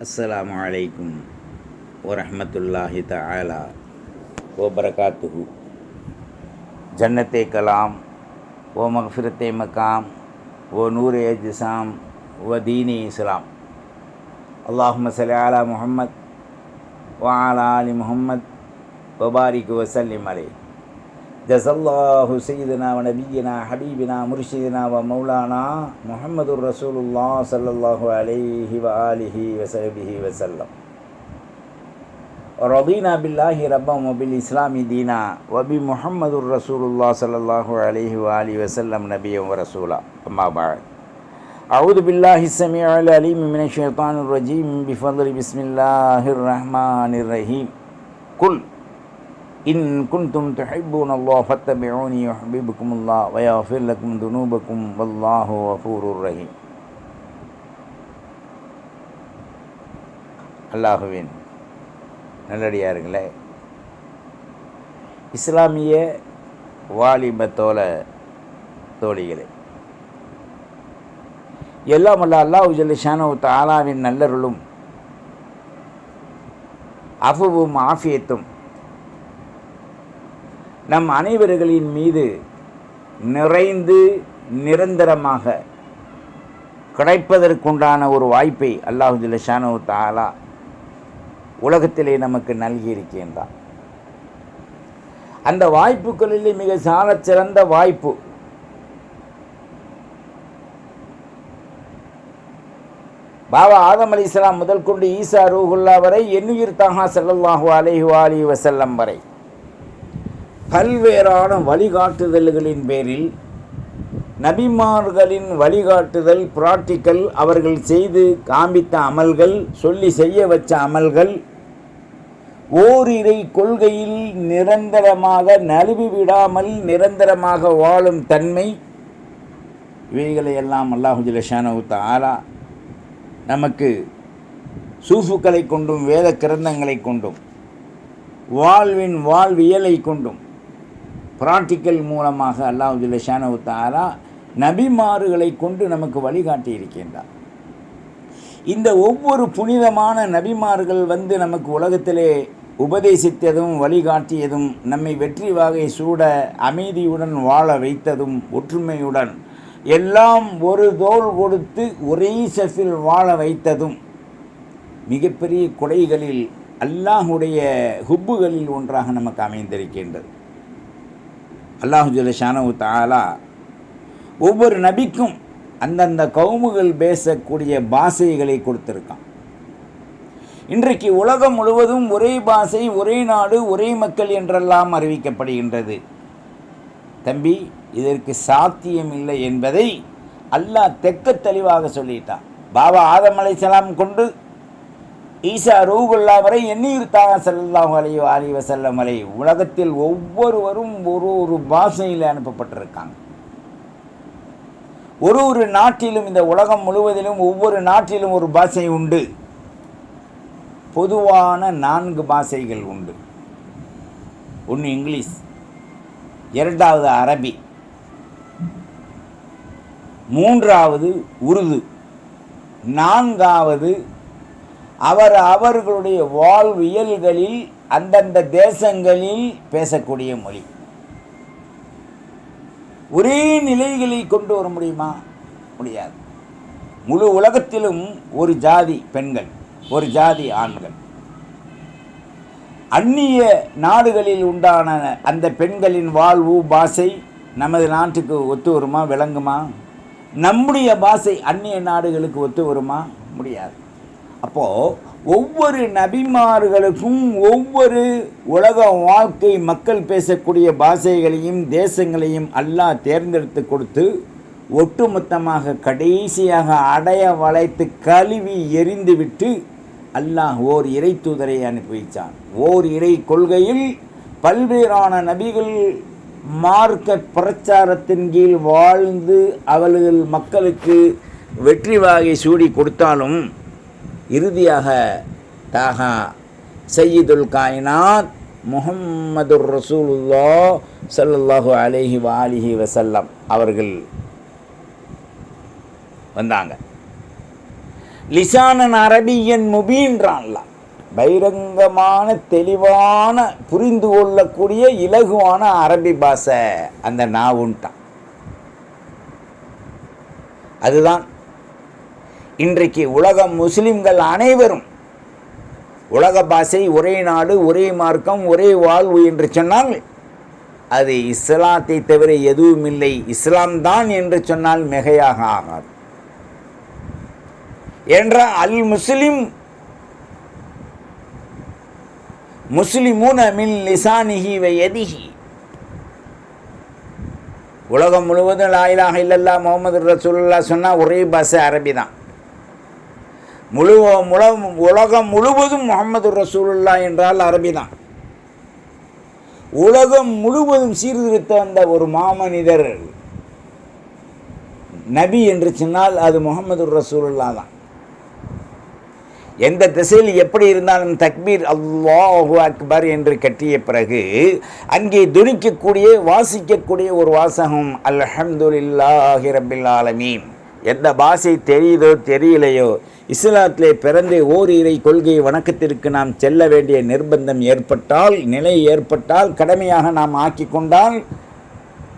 அஸ்லாம் வலைக்கும் வரமத்துல்லாஹி தாலா ஓபரகாத்துஹு ஜன்னத்தை கலாம் ஓ மஃபிரத்தை மக்காம் ஓ நூர் ஏஜிசாம் ஓ தீனி இஸ்லாம். அல்லாஹும சலி ஆலா முஹம்மத் வ ஆலா அலி முஹம்மத் வபாரிக் வசல்லிம் அலை جزا الله سيدنا ونبينا حبيبنا مرشدنا ومولانا محمد رسول الله صلى الله عليه وآله وصحبه وسلم رضينا بالله ربا وبالإسلام دينا وبمحمد رسول الله صلى الله عليه وآله وسلم نبيا ورسولا أما بعد أعوذ بالله السميع العليم من الشيطان الرجيم بفضل بسم الله الرحمن الرحيم قل இன் குன்தும் துஹிப்பூன் அல்லாஹ் ஃபத்தபியூனி யுஹிபுக்கும் அல்லாஹ் வயாஃபிர் லக்கும் துனூபக்கும் வல்லாஹு வஃபூருர் ரஹீம். அல்லாஹுவின் நல்லடியாருங்களே இஸ்லாமிய வாலிப தோல தோழிகளே எல்லாம் அல்ல அல்லாஹ் ஜல்லிஷானோ தாலாவின் நல்லருளும் அஃபுவும் ஆஃபியத்தும் நம் அனைவர்களின் மீது நிறைந்து நிரந்தரமாக கிடைப்பதற்குண்டான ஒரு வாய்ப்பை அல்லாஹு ஷானு தாலா உலகத்திலே நமக்கு நல்கியிருக்கின்றான். அந்த வாய்ப்புகளிலே மிக சாலச் சிறந்த வாய்ப்பு பாபா ஆதம் அலி இஸ்லாம் முதல் கொண்டு ஈசா ரூஹுல்லா வரை எண்ணுயிர் தாகா செல்லல்லாஹு அலேஹு அலி வசல்லம் வரை. பல்வேறான வழிகாட்டுதல்களின் பேரில் நபிமார்களின் வழிகாட்டுதல் பிராக்டிக்கல் அவர்கள் செய்து காண்பித்த அமல்கள் சொல்லி செய்ய வச்ச அமல்கள் ஓரிரை கொள்கையில் நிரந்தரமாக நழுவி விடாமல் நிரந்தரமாக வாழும் தன்மை இவைகளை எல்லாம் அல்லாஹு ஜலஷானவுத்த ஆலா நமக்கு சூஃபுக்களை கொண்டும் வேத கிரந்தங்களை கொண்டும் வாழ்வின் வாழ்வியலை கொண்டும் பிராக்டிக்கல் மூலமாக அல்லாஹுல்ல தாரா நபிமாறுகளை கொண்டு நமக்கு வழிகாட்டி இருக்கின்றார். இந்த ஒவ்வொரு புனிதமான நபிமார்கள் வந்து நமக்கு உலகத்திலே உபதேசித்ததும் வழிகாட்டியதும் நம்மை வெற்றி வாகை சூட அமைதியுடன் வாழ வைத்ததும் ஒற்றுமையுடன் எல்லாம் ஒரு தோல் கொடுத்து ஒரே செஃபில் வாழ வைத்ததும் மிகப்பெரிய கொடைகளில் அல்லாஹுடைய ஹுப்புகளில் ஒன்றாக நமக்கு அமைந்திருக்கின்றது. அல்லாஹு ஷானவு தாலா ஒவ்வொரு நபிக்கும் அந்தந்த கவுமுகள் பேசக்கூடிய பாஷைகளை கொடுத்துருக்கான். இன்றைக்கு உலகம் முழுவதும் ஒரே பாஷை ஒரே நாடு ஒரே மக்கள் என்றெல்லாம் அறிவிக்கப்படுகின்றது. தம்பி இதற்கு சாத்தியம் இல்லை என்பதை அல்லாஹ் தெக்க தெளிவாக சொல்லிட்டான். பாபா ஆதம் அலை கொண்டு ஈசா ரூகுல்லா வரை எண்ணியிருத்தாங்க தாங்க செல்லாஹு அலி அலி வசல்லம் அலை உலகத்தில் ஒவ்வொருவரும் ஒரு ஒரு பாஷையில் அனுப்பப்பட்டிருக்காங்க. ஒரு ஒரு நாட்டிலும் இந்த உலகம் முழுவதிலும் ஒவ்வொரு நாட்டிலும் ஒரு பாஷை உண்டு. பொதுவான நான்கு பாஷைகள் உண்டு. ஒன்று இங்கிலீஷ் இரண்டாவது அரபி மூன்றாவது உருது நான்காவது அவர் அவர்களுடைய வாழ்வியல்களில் அந்தந்த தேசங்களில் பேசக்கூடிய மொழி. ஒரே நிலைகளை கொண்டு வர முடியுமா? முடியாது. முழு உலகத்திலும் ஒரு ஜாதி பெண்கள் ஒரு ஜாதி ஆண்கள். அந்நிய நாடுகளில் உண்டான அந்த பெண்களின் வாழ்வு பாஷை நமது நாட்டுக்கு ஒத்து வருமா விளங்குமா? நம்முடைய பாஷை அந்நிய நாடுகளுக்கு ஒத்து வருமா? முடியாது. அப்போது ஒவ்வொரு நபிமார்களுக்கும் ஒவ்வொரு உலக வாழ்க்கை மக்கள் பேசக்கூடிய பாஷைகளையும் தேசங்களையும் அல்லாஹ் தேர்ந்தெடுத்து கொடுத்து ஒட்டுமொத்தமாக கடைசியாக அடைய வளைத்து கழுவி எரிந்துவிட்டு அல்லாஹ் ஓர் இறை தூதரை அனுப்பி வைத்தான். ஓர் இறை கொள்கையில் பல்வேறான நபிகள் மார்க்க பிரச்சாரத்தின் கீழ் வாழ்ந்து அவர்கள் மக்களுக்கு வெற்றி வாகை சூடி கொடுத்தாலும் இறுதியாக தாகா சையீதுல் காயினாத் முகம்மது ரசூலுல்லா சல்லாஹூ அலைஹி வாலிஹி வசல்லம் அவர்கள் வந்தாங்க. லிசானன் அரபியன் முபீன்றான்ல பகிரங்கமான தெளிவான புரிந்து கொள்ளக்கூடிய இலகுவான அரபி பாஷை அந்த நாவுன்ட்டான். அதுதான் இன்றைக்கு உலக முஸ்லிம்கள் அனைவரும் உலக பாஷை ஒரே நாடு ஒரே மார்க்கம் ஒரே வாழ்வு என்று சொன்னால் அது இஸ்லாத்தை தவிர எதுவும் இல்லை. இஸ்லாம் தான் என்று சொன்னால் மிகையாக ஆகாது. என்ற அல் முஸ்லிம் முஸ்லிமூன மின் லிசானிஹி வ எதிஹி உலகம் முழுவதும் லாயிலாக இல்லல்லா முகமது ரசூல்லா சொன்னால் ஒரே பாஷை அரபி தான். முழு முழ உலகம் முழுவதும் முகமது ரசூலுல்லா என்றால் அரபி தான். உலகம் முழுவதும் சீர்திருத்த வந்த ஒரு மாமனிதர் நபி என்று சொன்னால் அது முகமது ரசூலுல்லா தான். எந்த திசையில் எப்படி இருந்தாலும் தக்பீர் அல்லாஹு அக்பர் என்று கட்டிய பிறகு அங்கே துணிக்கக்கூடிய வாசிக்கக்கூடிய ஒரு வாசகம் அல்ஹம்துலில்லாஹி ரபில் ஆலமீன். எந்த பாஷை தெரியுதோ தெரியலையோ? இஸ்லாத்திலே பிறந்து ஓரிரை கொள்கை வணக்கத்திற்கு நாம் செல்ல வேண்டிய நிர்பந்தம் ஏற்பட்டால் நிலை ஏற்பட்டால் கடமையாக நாம் ஆக்கி கொண்டால்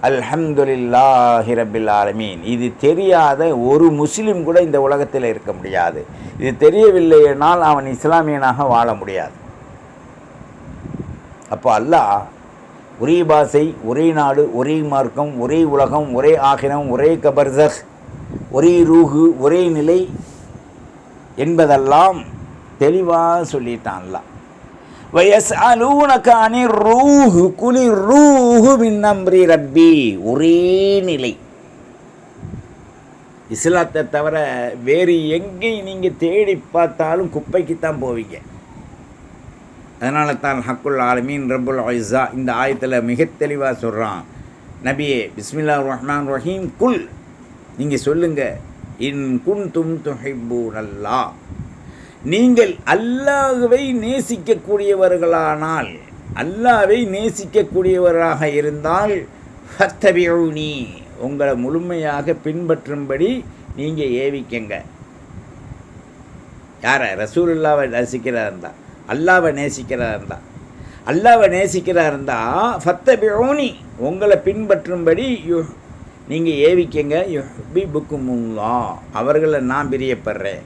அல்ஹம்துலில்லாஹி ரபில் ஆலமீன். இது தெரியாத ஒரு முஸ்லீம் கூட இந்த உலகத்தில் இருக்க முடியாது. இது தெரியவில்லைனால் அவன் இஸ்லாமியனாக வாழ முடியாது. அப்போ அல்லாஹ் ஒரே பாஷை ஒரே நாடு ஒரே மார்க்கம் ஒரே உலகம் ஒரே ஆகிரம் ஒரே கபர்சக் ஒரே ரூகு ஒரே நிலை என்பதெல்லாம் தெளிவாக சொல்லிட்டான்ல. வயஸ்அலூனக அனிர் ரூஹு குலி ரூஹு மின் ரப்பி. ஒரே நிலை. இஸ்லாத்தை தவிர வேறு எங்கேயும் நீங்கள் தேடி பார்த்தாலும் குப்பைக்கு தான் போவீங்க. அதனால தான் ஹக்குல் ஆலமீன் ரபுல் ஐசா இந்த ஆயத்தில் மிக தெளிவாக சொல்கிறான் நபியே பிஸ்மில்லா ரஹ்மான் ரஹீம் குல். நீங்கள் சொல்லுங்கள் இன் குன் தும் துஹிப்பூன் நீங்கள் அல்லாஹுவை நேசிக்கக்கூடியவர்களானால் அல்லாவை நேசிக்கக்கூடியவராக இருந்தால் ஃபத்தபியூனி உங்களை முழுமையாக பின்பற்றும்படி நீங்கள் ஏவிக்கங்க. யாரை? ரசூலுல்லாவை நேசிக்கிறா இருந்தா? அல்லாவை நேசிக்கிறா இருந்தா? அல்லாவை நேசிக்கிறா இருந்தா ஃபத்தபியூனி உங்களை பின்பற்றும்படி யு நீங்கள் ஏவிக்கங்க யுஹ்பி புக்குமுல்லா. அவர்களை நான் பிரியப்படுறேன்.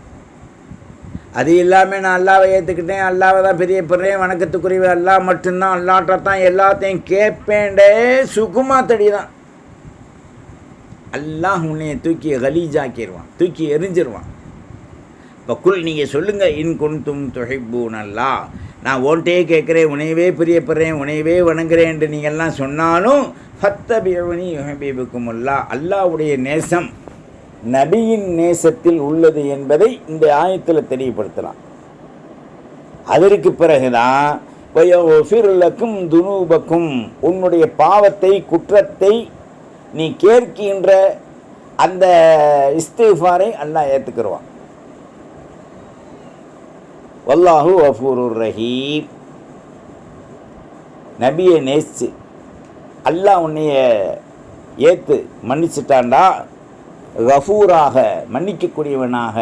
அது இல்லாமல் நான் அல்லாவை ஏற்றுக்கிட்டேன் அல்லாவை தான் பிரியப்படுறேன். வணக்கத்துக்குரிய அல்லா மட்டும்தான் அல்லாட்ட தான் எல்லாத்தையும் கேட்பேண்டே சுகுமா தடி தான் அல்லாஹ் உன்னைய தூக்கி கலீஜாக்கிடுவான் தூக்கி எரிஞ்சிருவான். இப்போ குல் நீங்கள் சொல்லுங்கள் இன் கொண்டும் துகைப்பூன் அல்லா நான் ஓன்ட்டே கேட்குறேன் உனையவே பிரியப்படுறேன் உனையவே வணங்குறேன் என்று நீங்கள்லாம் சொன்னாலும் ஃபத்தபியவனி யுஹபீபுக்கும் அல்லா அல்லாவுடைய நேசம் நபியின் நேசத்தில் உள்ளது என்பதை இந்த ஆயத்தில் தெளிவுபடுத்தலாம். அதற்கு பிறகுதான் வயோஃபிருலக்கும் துனூபக்கும். உன்னுடைய பாவத்தை குற்றத்தை நீ கேட்கின்ற அந்த இஸ்திஃபாரை அல்லாஹ் ஏற்றுக்கிடுவான் வல்லாஹு வஃபூருர் ரஹீம். நபியை நேசிச்சு அல்லாஹ் உன்னைய ஏற்று மன்னிச்சிட்டாண்டா கஃபூராக மன்னிக்கக்கூடியவனாக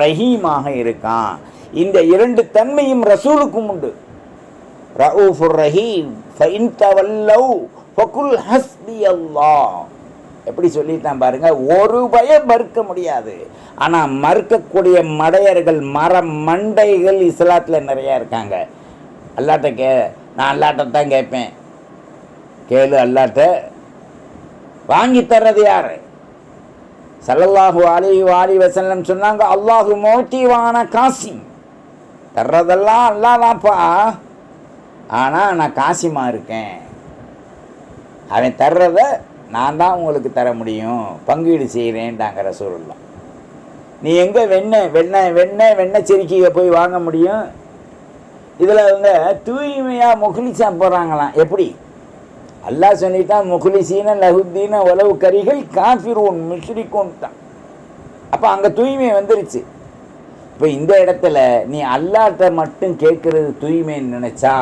ரஹீமாக இருக்கான். இந்த இரண்டு தன்மையும் ரசூலுக்கும் உண்டு. ரவுஃபுர் ரஹீம் ஃபைன் தவல்லவ் ஃபகுல் ஹஸ்பி அல்லாஹ் எப்படி சொல்லிட்டான் பாருங்க ஒரு பயம் மறுக்க முடியாது. ஆனால் மறுக்கக்கூடிய மடையர்கள் மர மண்டைகள் இஸ்லாத்தில் நிறையா இருக்காங்க. அல்லாட்ட கே நான் அல்லாட்ட தான் கேட்பேன். கேளு அல்லாட்ட. வாங்கி தர்றது யார்? சல்லல்லாஹு அலி வாலி வசல்லம் சொன்னாங்க அல்லாஹு மோட்டிவான காசி தர்றதெல்லாம் அல்லாதாப்பா ஆனால் நான் காசிமா இருக்கேன். அவன் தர்றதை நான் தான் உங்களுக்கு தர முடியும் பங்கீடு செய்கிறேன்டாங்கிற சூழல்லாம் நீ எங்கே வெண்ணெய் வெண்ணெய் வெண்ணெய் வெண்ணெய் செருக்கியை போய் வாங்க முடியும்? இதில் வந்து தூய்மையாக முகலிசா போகிறாங்களாம் எப்படி? அல்லாஹ் சொல்லிட்டான் முகுலிசீன லகுத்தீன உளவு கரிகள் காஃபிரூன் மிஷ்ரிக்கும் தான். அப்போ அங்கே தூய்மை வந்துருச்சு. இப்போ இந்த இடத்துல நீ அல்லாட்ட மட்டும் கேட்குறது தூய்மைன்னு நினச்சா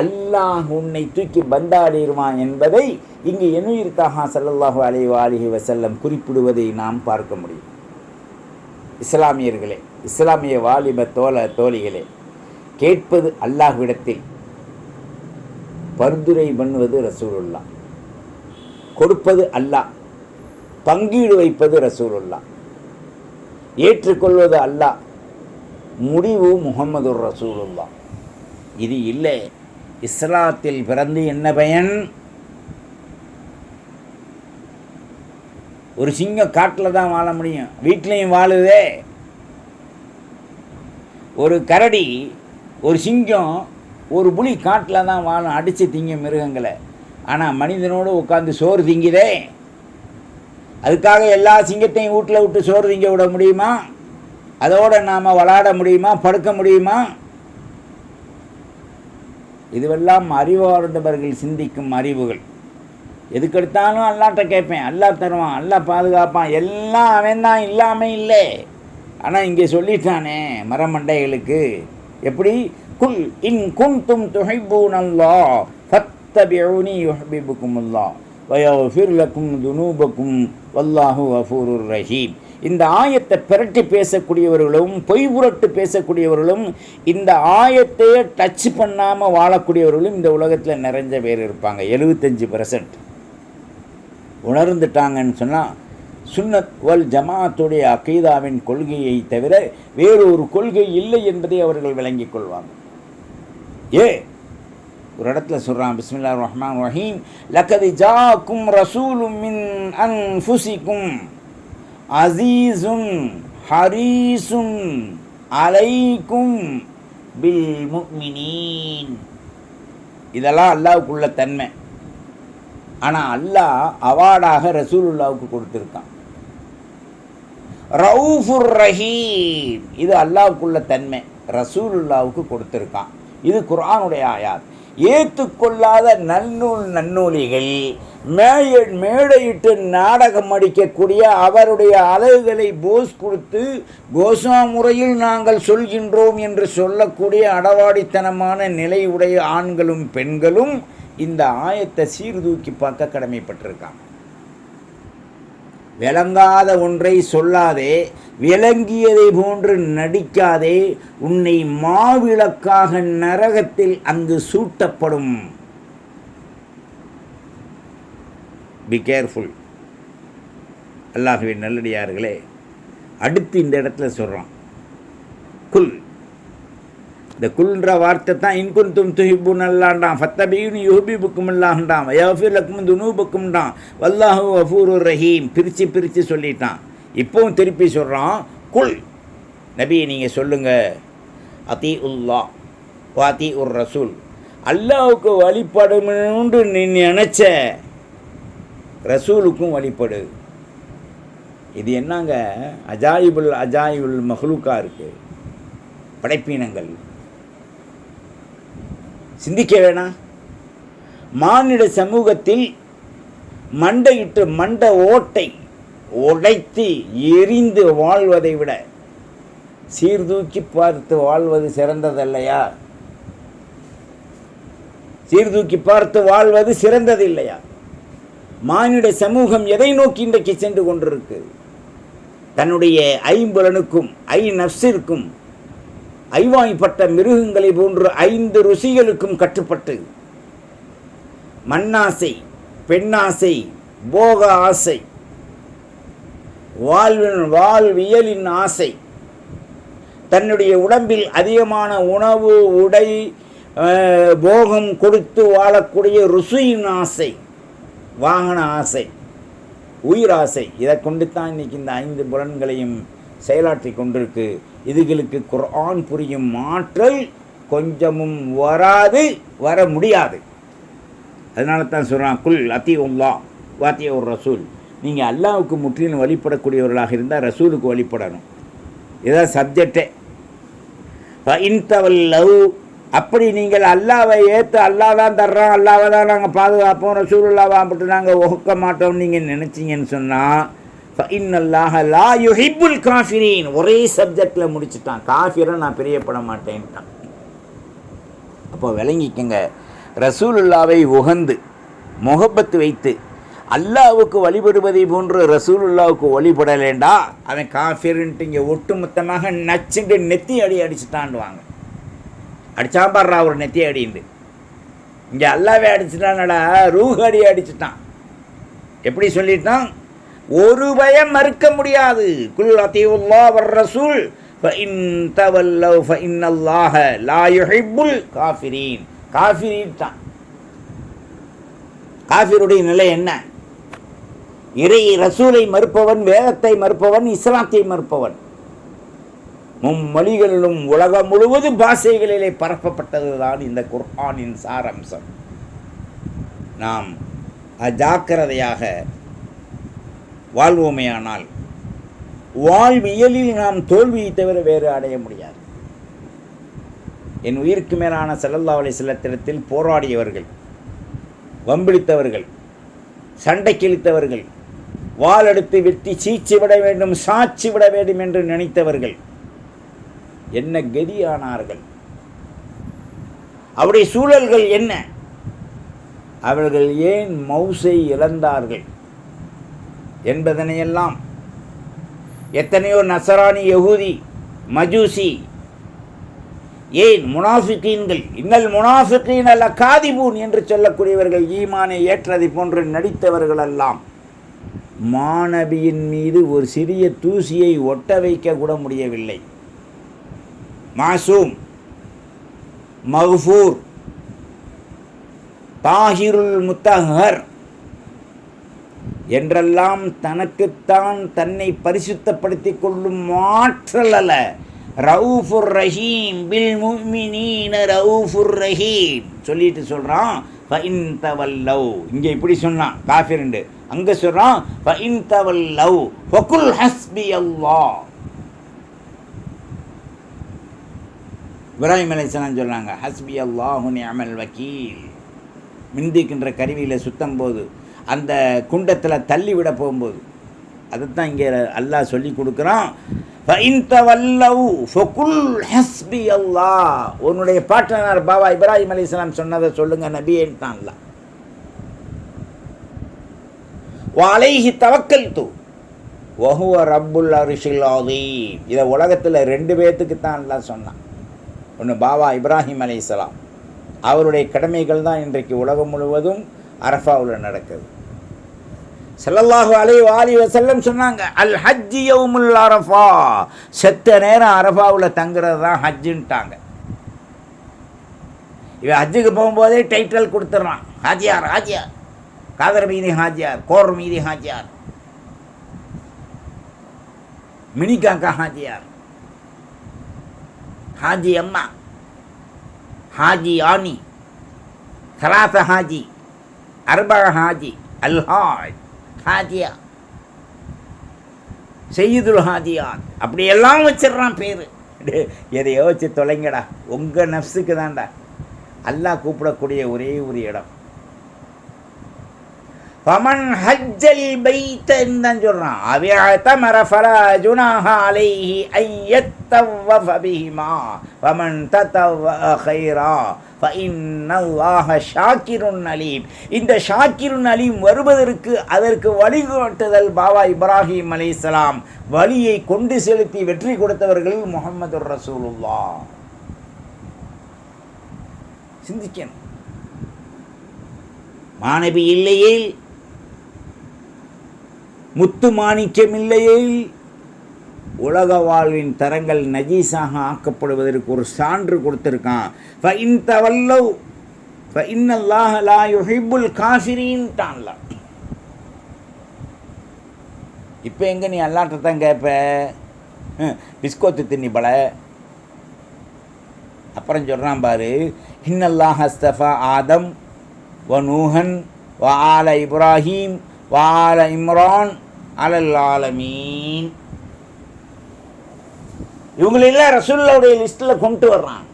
அல்லாஹ் உன்னை தூக்கி பந்தாடிடுவான் என்பதை இங்கு எனுயிர் தாஹா சல்லல்லாஹு அலைஹி வாலிஹி வசல்லம் குறிப்பிடுவதை நாம் பார்க்க முடியும். இஸ்லாமியர்களே இஸ்லாமிய வாலிப தோல தோழிகளே கேட்பது அல்லாஹ்விடத்தில் பரிந்துரை பண்ணுவது ரசூலுல்லா. கொடுப்பது அல்லாஹ் பங்கீடு வைப்பது ரசூலுல்லா. ஏற்றுக்கொள்வது அல்லாஹ் முடிவு முகமது ரசூலுல்லா. இது இல்லை. இஸ்லாத்தில் பிறந்து என்ன பயன்? ஒரு சிங்கம் காட்டில் தான் வாழ முடியும். வீட்லேயும் வாழுதே. ஒரு கரடி ஒரு சிங்கம் ஒரு புலி காட்டில் தான் வாழும். அடித்து திங்க மிருகங்களை. ஆனால் மனிதனோடு உட்காந்து சோறு திங்குதே. அதுக்காக எல்லா சிங்கத்தையும் வீட்டில் விட்டு சோறு திங்க விட முடியுமா? அதோடு நாம் விளாட முடியுமா? படுக்க முடியுமா? இதுவெல்லாம் அறிவார்ந்தவர்கள் சிந்திக்கும் அறிவுகள். எதுக்கெடுத்தாலும் அல்லாட்ட கேட்பேன். அல்லா தருவான் அல்லா பாதுகாப்பான். எல்லாம் அவன் தான் இல்லாமல் இல்லை. ஆனால் இங்கே சொல்லிட்டானே மரமண்டைகளுக்கு. எப்படி? குல் இன் குன்தும் துஹிப்பூன் அல்லா ஃபத்தபிஉனி யுஹ்பிபுக்கும் அல்லா வயஃபிர் லக்கும் துனூபக்கும் வல்லாஹு அஃபூருர் ரஹீம். இந்த ஆயத்தை பிரட்டி பேசக்கூடியவர்களும் பொய் புரட்டு பேசக்கூடியவர்களும் இந்த ஆயத்தையே டச் பண்ணாமல் வாழக்கூடியவர்களும் இந்த உலகத்தில் நிறைஞ்ச பேர் இருப்பாங்க. எழுபத்தஞ்சு பர்சன்ட் உணர்ந்துட்டாங்கன்னு சொன்னால் சுன்னத் வல் ஜமாத்துடைய அகீதாவின் கொள்கையை தவிர வேறொரு கொள்கை இல்லை என்பதை அவர்கள் விளங்கிக் கொள்வாங்க. ஏ ஒரு இடத்துல சொல்கிறான் பிஸ்மில்லா ரஹ்மான் ரஹீம் லக்கதி ஜாக்கும் ரசூலும் மின் அன்ஃபுசிக்கும். அசீசுன் ஹரீசுன் அலைக்கும் பில் முக்மினீன். இதெல்லாம் அல்லாவுக்குள்ள தன்மை. ஆனால் அல்லாஹ் அவார்டாக ரசூலுல்லாவுக்கு கொடுத்துருக்கான். ரவுஃபுர் ரஹீம். இது அல்லாவுக்குள்ள தன்மை. ரசூலுல்லாவுக்கு கொடுத்துருக்கான். இது குரானுடைய ஆயாத். ஏற்றுக்கொள்ளாத நன்னூல் நன்னூலிகள் மேய மேடையிட்டு நாடகம் அடிக்கக்கூடிய அவருடைய அழகுகளை போஸ் கொடுத்து கோசா முறையில் நாங்கள் சொல்கின்றோம் என்று சொல்லக்கூடிய அடவாடித்தனமான நிலையுடைய ஆண்களும் பெண்களும் இந்த ஆயத்தை சீர்தூக்கி பார்க்க கடமைப்பட்டிருக்காங்க. விளங்காத ஒன்றை சொல்லாதே விளங்கியதை போன்று நடிக்காதே உன்னை மாவிளக்காக நரகத்தில் அங்கு சூட்டப்படும். பி கேர்ஃபுல் அல்லாஹுவின் நல்லடியார்களே அடுத்து இந்த இடத்துல சொல்கிறான் குல். இந்த குல்ன்ற வார்த்தை தான் இன்குன் தும் துஹிபுன் அல்லாண்டான் ஃபத்தபீனு யூபிபுக்கும் அல்லாஹ்டான் வயோஃபிலக்கும் துனூபுக்கும்டான் வல்லாஹு வஃபூரு ரஹீம் பிரித்து பிரித்து சொல்லிட்டான் இப்போவும் திருப்பி சொல்கிறான் குல் நபியை நீங்கள் சொல்லுங்கள் அதி உல்லா வாதி உர் ரசூல் அல்லாவுக்கு வழிபடணும்னு நீ நினச்ச ரசூலுக்கும் வழிபடு இது என்னங்க அஜாயிபுல் அஜாயிபுல் மஹ்லூக்கா இருக்குது படைப்பினங்கள் சிந்திக்க வேணாம். மானிட சமூகத்தில் மண்டையிட்டு மண்ட ஓட்டை உடைத்து எரிந்து வாழ்வதை விட சீர்தூக்கி பார்த்து வாழ்வது சிறந்ததல்லையா? சீர்தூக்கி பார்த்து வாழ்வது சிறந்தது இல்லையா மானிட சமூகம் எதை நோக்கி இன்றைக்கு சென்று கொண்டிருக்கு தன்னுடைய ஐம்புலனுக்கும் ஐ நப்சிற்கும் ஐவாய்ப்பட்ட மிருகங்களை போன்று ஐந்து ருசிகளுக்கும் கட்டுப்பட்டு மண்ணாசை பெண்ணாசை போக ஆசை வாழ்வின் வாழ்வியலின் ஆசை தன்னுடைய உடம்பில் அதிகமான உணவு உடை போகம் கொடுத்து வாழக்கூடிய ருசியின் ஆசை வாகன ஆசை உயிர் ஆசை. இதை கொண்டு தான் இன்னைக்கு இந்த ஐந்து புலன்களையும் செயலாற்றி கொண்டிருக்கு. இதுகளுக்கு குர்ஆன் புரியும் ஆற்றல் கொஞ்சமும் வராது வர முடியாது. அதனால தான் சொல்கிறான் குல் அத்தி உல்லா வாத்திய ஒரு ரசூல். நீங்கள் அல்லாவுக்கு முற்றிலும் வழிபடக்கூடியவர்களாக இருந்தால் ரசூலுக்கு வழிபடணும். இதுதான் சப்ஜெக்டே இன்தவல் லவ் அப்படி நீங்கள் அல்லாவை ஏற்று அல்லா தான் தர்றோம் அல்லாவை தான் நாங்கள் பாதுகாப்போம் ரசூலுல்லாவை அப்படி நாங்கள் ஒகுக்க மாட்டோம்னு நீங்கள் நினச்சிங்கன்னு சொன்னால் லா யுஹிப்புல் காஃபிரீன் ஒரே சப்ஜெக்டில் முடிச்சுட்டான். காஃபிரை நான் பிரியப்பட மாட்டேன்ட்டான். அப்போ விளங்கிக்கங்க. ரசூலுல்லாவை உகந்து முகப்பத்து வைத்து அல்லாவுக்கு வழிபடுவதை போன்று ரசூலுல்லாவுக்கு வழிபடலேண்டா? அவன் காஃபிர்ன்ட்டு இங்கே ஒட்டுமொத்தமாக நச்சுண்டு நெத்தி அடி அடிச்சுட்டான்டுவாங்க. அடிச்சா பாடுறா ஒரு நெத்தி அடிண்டு. இங்கே அல்லாவே அடிச்சிட்டான்டா ரூஹ் அடி அடிச்சுட்டான். எப்படி சொல்லிட்டான்? ஒரு பயம் மறுக்க முடியாது. குல் அத்தியுல்லா வர் ரசூல். காஃபிரீன். காஃபிரீன் தான். காஃபிருடைய நிலை என்ன? இறை ரசூலை மறுப்பவன் வேதத்தை மறுப்பவன் இஸ்லாத்தை மறுப்பவன். மும்மொழிகளிலும் உலகம் முழுவதும் பாஷைகளிலே பரப்பப்பட்டதுதான் இந்த குர்ஆனின் சாரம்சம். நாம் அஜாக்கிரதையாக வாழ்வோமேயானால் வாழ்வியலில் நாம் தோல்வியை தவிர வேறு அடைய முடியாது. என் உயிருக்கு மேலான செல்லல்லா அலை செல்லத்திடத்தில் போராடியவர்கள் வம்பிடித்தவர்கள் சண்டை கிழித்தவர்கள் வாள் வெட்டி சீச்சு விட வேண்டும் சாட்சி விட வேண்டும் என்று நினைத்தவர்கள் என்ன கதியானார்கள்? அவருடைய சூழல்கள் என்ன? அவர்கள் ஏன் மௌசை இழந்தார்கள்? என்பதனையெல்லாம் எத்தனையோ நசராணி யகூதி மஜூசி ஏன் முனாஃபிக்கீன்கள் இன்னல் முனாஃபிக்கீன் அல்ல காதிபூன் என்று சொல்லக்கூடியவர்கள் ஈமானை ஏற்றதை போன்று நடித்தவர்களெல்லாம் மாணவியின் மீது ஒரு சிறிய தூசியை ஒட்ட வைக்க கூட முடியவில்லை. மாசூம் மகஃபூர் தாஹிருல் முத்தஹர் என்றெல்லாம் தனக்குத்தான் தன்னை பரிசுத்தப்படுத்தி கொள்ளும் மாற்றல் அல்ல. ரவுஃபுர் ரஹீம் பில் முஃமினீன ரவுஃபுர் ரஹீம். சொல்லிட்டு சொல்கிறான் ஃபஇன் தவல்லவ். இங்கே இப்படி சொன்னான் காஃபிரண்டு அங்கே சொல்கிறான் ஃபஇன் தவல்லவ். ஃபகுல் ஹஸ்பி அல்லா. இப்ராஹிம் அலைஹிஸ்ஸலாம் சொல்கிறாங்க ஹஸ்பி அல்லாஹு அமல் வக்கீல். மிந்திக்கின்ற கருவியில் சுத்தம் போது அந்த குண்டத்தில் தள்ளி விட போகும்போது அதைத்தான் இங்கே அல்லாஹ் சொல்லி கொடுக்குறான் ஹஸ்பி அல்லாஹ். உன்னுடைய பாட்டனார் பாபா இப்ராஹிம் அலிஸ்லாம் சொன்னதை சொல்லுங்க நபியேன் தான் வாலைஹி தவக்கல் தூ வஹுவ ரப்புல் அரிஷில் அதீம் இதை உலகத்தில் ரெண்டு பேர்த்துக்கு தான் எல்லாம் சொன்னான். ஒன்று பாபா இப்ராஹிம் அலைஹிஸ்ஸலாம் அவருடைய கடமைகள் தான் இன்றைக்கு உலகம் முழுவதும் அரஃபாவில் நடக்குது. செல்லல்லாஹு அலை வாலி வசல்லம் சொன்னாங்க அல் ஹஜ்ஜி யவுமுல் அரஃபா. செத்த நேரம் அரஃபாவில் தங்குறது தான் ஹஜ்ஜுன்ட்டாங்க. இவன் ஹஜ்ஜுக்கு போகும்போதே டைட்டில் கொடுத்துட்றான். ஹாஜியார் ஹாஜியார். காதர் மீதி ஹாஜியார் கோர் மீதி ஹாஜியார். மினிகாக்கா ஹாஜியார். ஹாஜி அம்மா. ஹாஜி ஆனி. சலாச ஹாஜி. அர்பா ஹாஜி. அல்ஹாஜ் ஹாஜியா செய்யுதுல் ஹாஜியாத் அப்படியெல்லாம் வச்சிடுறான் பேர். எதையோ வச்சு தொலைங்கடா. உங்கள் நஃப்ஸுக்கு தான்டா. அல்லாஹ் கூப்பிடக்கூடிய ஒரே ஒரு இடம். பமன் ஹஜ்ஜல் பைத்தன் தான் சொல்கிறான் அவியத்தமர தமர ஜுனாஹ அலைஹி ஐயத்தவ்வஃப பிஹிமா. ஃபமன் தத்தவ ஹைரா ஃபஇன்னல்லாஹ ஷாக்கிருன் அலீம் இந்த ஷாக்கிருன் அலீம் வருவதற்கு அதற்கு வழிகாட்டுதல் பாபா இப்ராஹிம் அலைஹிஸ்ஸலாம் வழியை கொண்டு செலுத்தி வெற்றி கொடுத்தவர்கள் முகமது ரசூலுல்லா சிந்திக்கணும். மாணவி இல்லையே முத்து மாணிக்கம் இல்லையே உலக வாழ்வின் தரங்கள் நஜீஸாக ஆக்கப்படுவதற்கு ஒரு சான்று கொடுத்துருக்கான். ஃபஇன் தவல்லவ் ஃபஇன்னல்லாஹ லா யுஹிப்புல் காஃபிரீன்ட்டான்ல இப்போ எங்கே நீ அல்லாட்ட தான் கேட்ப ஹம், பிஸ்கோத்து தின்னி பல. அப்புறம் சொல்கிறான் பாரு இன்னல்லாஹ் அஸ்தஃபா ஆதம் வ நூஹன் வ ஆல இப்ராஹீம் வ ஆல இம்ரான் அலல் ஆலமீன். இவங்களெல்லாம் ரசூல்லாவுடைய லிஸ்ட்டில் கொண்டு வர்றான்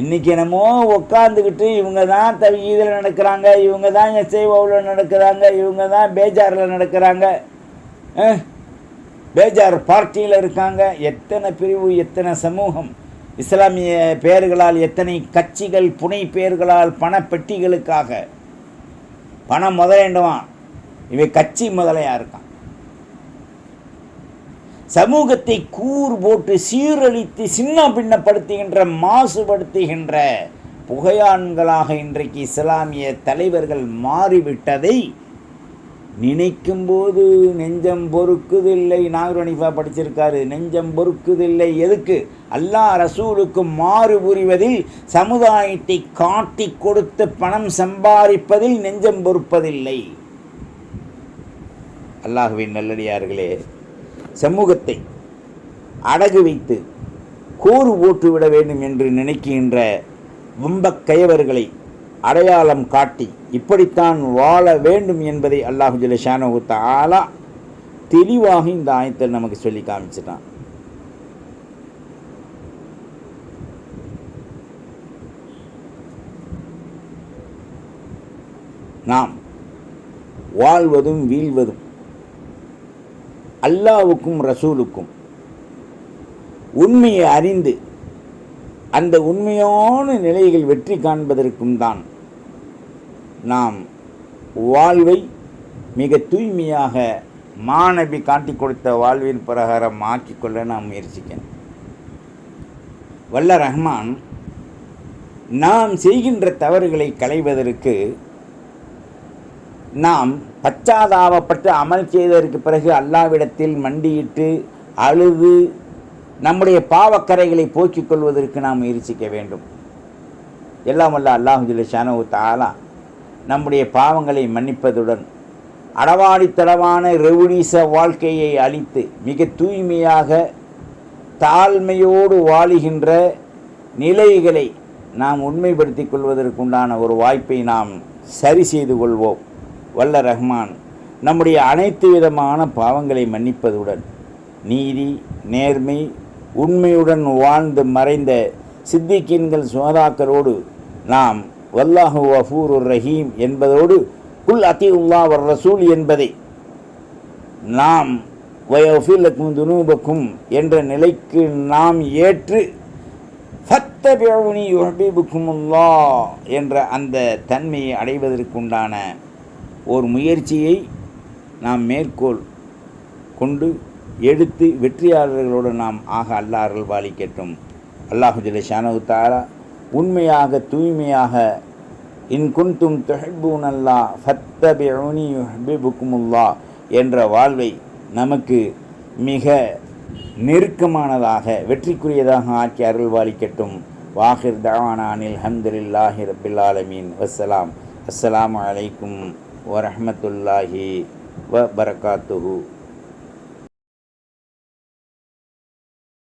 இன்றைக்கி என்னமோ உட்காந்துக்கிட்டு இவங்க தான் தவிகிதில் நடக்கிறாங்க இவங்க தான் எஸ்ஐஓவில் நடக்கிறாங்க இவங்க தான் பேஜாரில் நடக்கிறாங்க. பேஜார் பார்ட்டியில் இருக்காங்க. எத்தனை பிரிவு எத்தனை சமூகம் இஸ்லாமிய பெயர்களால் எத்தனை கட்சிகள் புனை பெயர்களால் பணப்பெட்டிகளுக்காக. பணம் முதலேண்டுவான் இவன் கட்சி முதலையாக இருக்கான். சமூகத்தை கூர் போட்டு சீரழித்து சின்ன பின்னப்படுத்துகின்ற மாசுபடுத்துகின்ற புகையான்களாக இன்றைக்கு இஸ்லாமிய தலைவர்கள் மாறிவிட்டதை நினைக்கும்போது நெஞ்சம் பொறுக்குதில்லை. நாகரணிஃபா படிச்சிருக்காரு நெஞ்சம் பொறுக்குதில்லை. எதுக்கு? அல்லாஹ் ரசூலுக்கு மாறு புரிவதில் சமுதாயத்தை காட்டி கொடுத்து பணம் சம்பாதிப்பதில் நெஞ்சம் பொறுப்பதில்லை. அல்லாஹுவின் நல்லடியார்களே சமூகத்தை அடகு வைத்து கூறு போட்டுவிட வேண்டும் என்று நினைக்கின்ற வம்பக் கயவர்களை அடையாளம் காட்டி இப்படித்தான் வாழ வேண்டும் என்பதை அல்லாஹு ஜலஷானு தாலா தெளிவாக இந்த ஆயத்தில் நமக்கு சொல்லி காமிச்சிட்டான். நாம் வாழ்வதும் வீழ்வதும் அல்லாவுக்கும் ரசூலுக்கும் உண்மையை அறிந்து அந்த உண்மையான நிலைகள் வெற்றி காண்பதற்கும் தான் நாம் வாழ்வை மிக தூய்மையாக மாணவி காட்டிக் கொடுத்த வாழ்வின் பிரகாரம் ஆக்கிக்கொள்ள நாம் முயற்சிக்கணும். வல்ல ரஹ்மான் நாம் செய்கின்ற தவறுகளை களைவதற்கு நாம் பச்சாதாபப்பட்டு அமல் செய்ததற்கு பிறகு அல்லாவிடத்தில் மண்டியிட்டு அழுது நம்முடைய பாவக்கரைகளை போக்கிக் கொள்வதற்கு நாம் முயற்சிக்க வேண்டும். எல்லாம் வல்ல அல்லாஹுல்ல ஷானு தாலா நம்முடைய பாவங்களை மன்னிப்பதுடன் அடவாடித்தளமான ரெவுடீச வாழ்க்கையை அழித்து மிக தூய்மையாக தாழ்மையோடு வாழுகின்ற நிலைகளை நாம் உண்மைப்படுத்திக் கொள்வதற்குண்டான ஒரு வாய்ப்பை நாம் சரி செய்து கொள்வோம். வல்ல ரஹ்மான் நம்முடைய அனைத்து விதமான பாவங்களை மன்னிப்பதுடன் நீதி நேர்மை உண்மையுடன் வாழ்ந்து மறைந்த சித்திக்கின்கள் சுகதாக்களோடு நாம் வல்லாஹு வஃபூர் ரஹீம் என்பதோடு குல் அத்தி உல்லா வர் ரசூல் என்பதை நாம் வயோஃபிலக்கும் துனூபக்கும் என்ற நிலைக்கு நாம் ஏற்று ஃபத்தபியுனி யுஹபிபுக்குமுல்லா என்ற அந்த தன்மையை அடைவதற்குண்டான ஒரு முயற்சியை நாம் மேற்கோள் கொண்டு எடுத்து வெற்றியாளர்களோடு நாம் ஆக அல்லார்கள் பாலிக்கட்டும் அல்லாஹு ஜல்ல தாரா உண்மையாக தூய்மையாக இன் குன்தும் துஹிப்பூன் அல்லா ஃபத்தபிஉனி யுஹ்பிபுக்குமுல்லா என்ற வாழ்வை நமக்கு மிக நெருக்கமானதாக வெற்றிக்குரியதாக ஆக்கி அருள்வாளிக்கட்டும் வாஹிர் தவானானில் ஹம்துலில்லாஹி ரபில் ஆலமீன். வசலாம் அஸ்லாம் அலைக்கும். வரமத்துல்லாஹி வ பரகாத்துஹு.